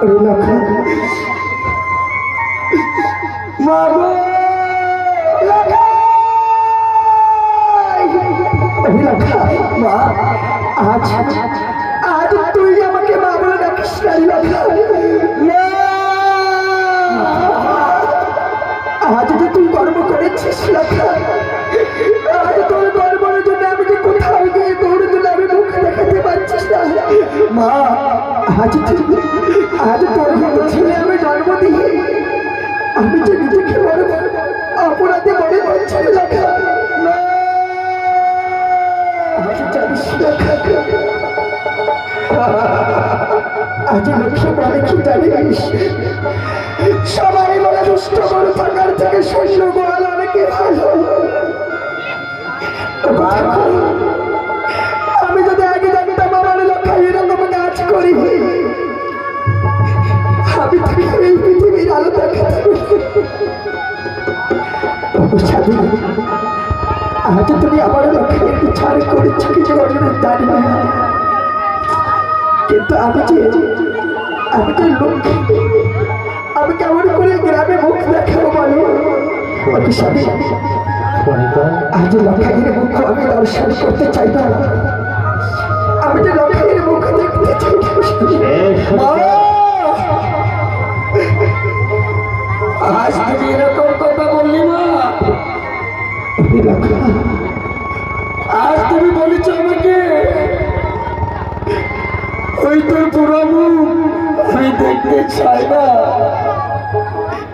রেলাখা মা গো রেলাখা মা আজ আজ তুই আমাকে মা বলে ডাকিস না আজ যে তুই গর্ব করেছিস লেখা আজ তোর গর্বের জন্য আমি যে কোথাও গিয়ে তোর জন্য আমি মুখ দেখাতে পারছিস না মা আজ আজ তোর মতো ছেলে আমি জন্ম দিয়ে আমি যে নিজেকে বড় অপরাধে মনে করছি লেখা মা আজ লক্ষ্মী বলে কি জানিস? সবাই বলে দুষ্ট গরু থাকার থেকে সৈন্য গোয়াল অনেকে ভালো। এই পৃথিবীর আলো দেখাতে আজ তুমি আমার লক্ষ্যের বিচার করেছ কিছু অর্জনের দাঁড়িয়ে কিন্তু আমি যে আমি যে লক্ষ্মী আমি কেমন করে গ্রামে মুখ দেখাবো বলো স্বামী আজ লক্ষাইয়ের মুখ আমি দর্শন করতে চাই না আমি যে লক্ষাইয়ের মুখ দেখতে চাই না। আজ তুমি বলেছ আমাকে, ওই তোর পুরো আমি দেখতে চাই না।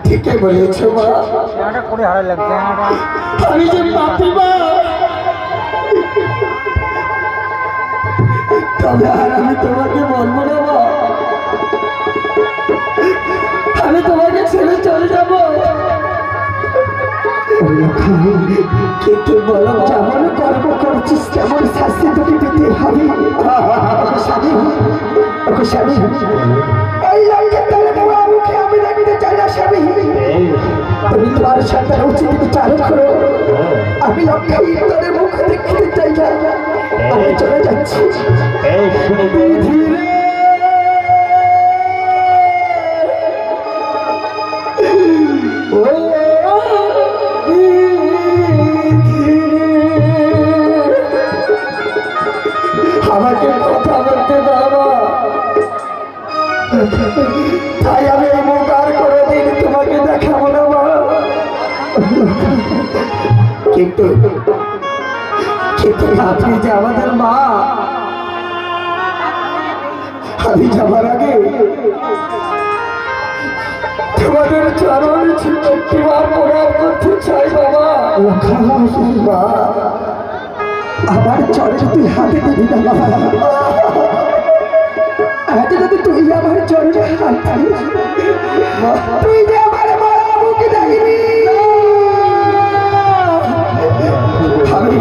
ঠিকই বলেছ আমি যে পাপি মা, তবে আর আমি তোমাকে বলব না কিন্তু বলো যেমন কর্ম করছিস তেমন শাস্তি তোকে পেতে হবে স্বামী ওকে স্বামী এই লজ্জার তলে তোমার মুখে আমি দেখতে চাই না স্বামী তুমি তোমার সন্তান উচিত বিচার করো আমি লক্ষ্য ইন্দরের মুখ দেখতে চাই না আমি চলে যাচ্ছি তাই আমি মুখ আর কোনোদিন তোমাকে দেখাবো না, মা। কিন্তু কিন্তু আপনি যে আমাদের মা, আমি যাবার আগে তোমাদের চরণ একটিবার প্রণাম করতে চাই, বাবা। আমার চরণ হাতে দিবি বাবা। আজ যদি তুই আমার চরণে হাত দিস, তুই যে আমার মারা মুখ দেখবি আমি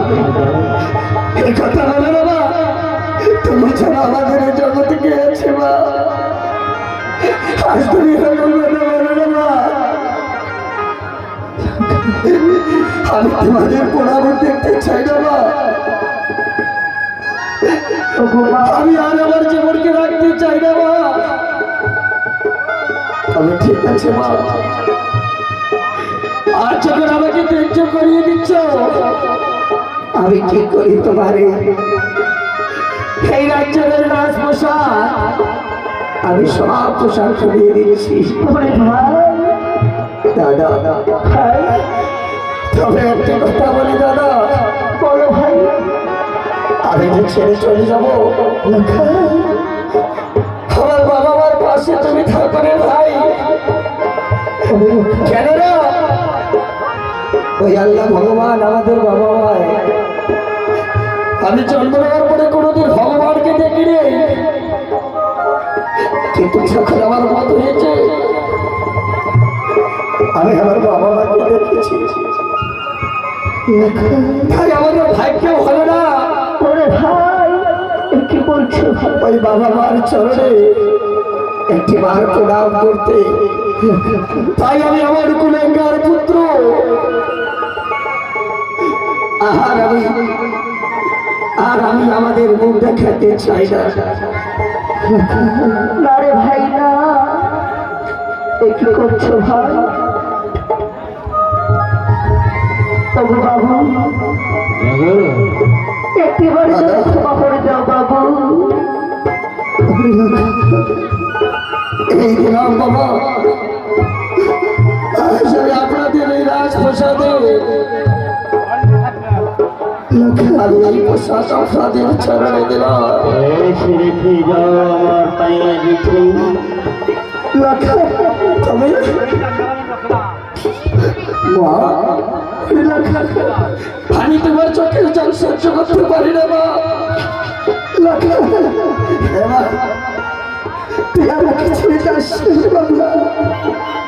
এই কথা বলে বাবা। তুমি ছাড়া আমাদের জগতে কে মা। আজ তুমি আমি তোমাদের পোড়াবো দেখতে চাই না মা। আমি আর আমার জীবনকে রাখতে চাই না মা তবে ঠিক আছে, মা। আর যখন আমাকে ত্যায্য করিয়ে দিচ্ছ আমি কি করি তোমারে এই রাজ্যের রাজ পোশাক আমি সব পোশাক করিয়ে দিচ্ছি দাদা তবে একটা কথা বলো ছেড়ে চলে যাব। আমার বাবা মার পাশে তুমি ভাই। ওই আল্লাহ ভগবান আমাদের বাবা আমি পরে কোনোদিন ভগবানকে দেখি রে কিন্তু যখন আমার মত হয়েছে, আমি আমার বাবা মাকে দেখেছি। তাই আমাদের ভাগ্যেও হলো না। ভাই ওই বাবা মার চরণে একটি বার প্রণাম করতে। তাই আমি আমার কুলেঙ্গার পুত্র। আর আমি আর আমি আমাদের মুখ দেখাতে চাই না। রে ভাই না। কি করছ ভাই? বাবু। একটিবার যদি ক্ষমা করে দাও বাবু। এই দিলাম বাবা। আসলে আপনাদের এই রাজপ্রসাদে আমি এই প্রসাদ আপনাদের চরণে দিলাম। আমার পায়ে তবে মা আমি তোমার চোখের জল সহ্য করতে পারি না, মা।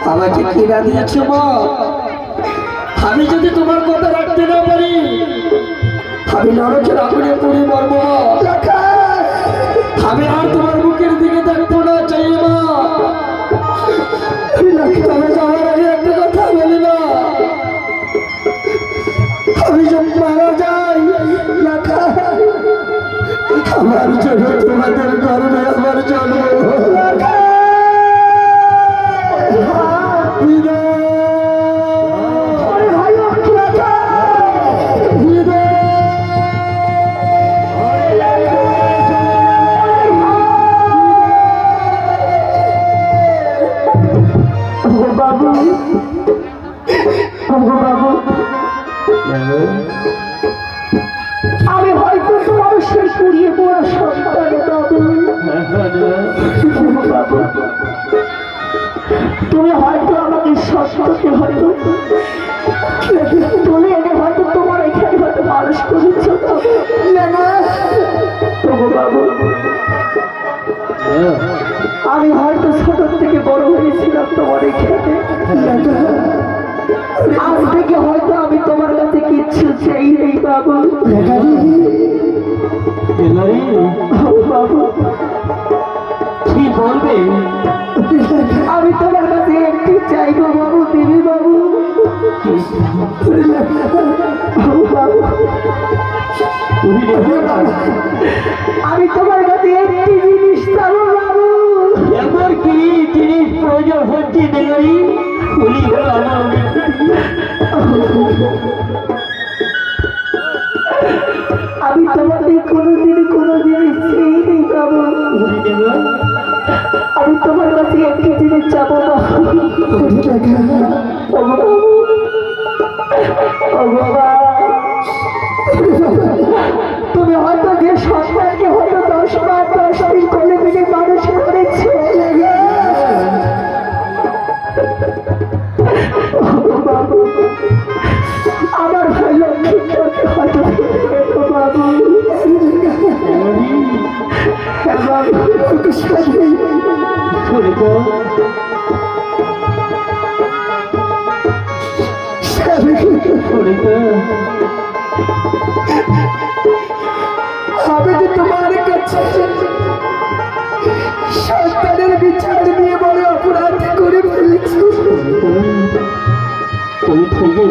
আমাকে কিনা দিয়েছে, মা। আমি যদি তোমার কথা রাখতে না পারি, আমি নরকের আগুনে পুড়ে মরবো আমি আর তোমার আমার জন্য হয়তো। তুলে এনে হয়তো তোমার এখানে হয়তো মানুষ করেছ বাবু আমি হয়তো ছোট থেকে বড় হয়েছিলাম তোমার এখানে। আজ থেকে হয়তো আমি তোমার কাছে কিচ্ছু চাই নেই বাবু। বাবু কি বলবে? আমি তোমার কাছে একটি চাইব আমি তোমার কাছে একটি জিনিস চাবো বাবু। এবার কি জিনিস প্রয়োজন হচ্ছে দেরি বলি আমি তোমাকে কোনোদিন কোনো জিনিস চেয়ে নেই বাবু আমি তোমার কাছে একটি জিনিস চাবো বাবা তুমি হয়তো যে সন্তানকে হয়তো দশ বার দশ দিন কোলে মিলে মানুষ করেছে আমার ভাই লক্ষ্মীকে হয়তো দেখো বাবু বাবু আমি তোমার কাছে সন্তানের বিচার অপরাধ করে ফেলেছি তুমি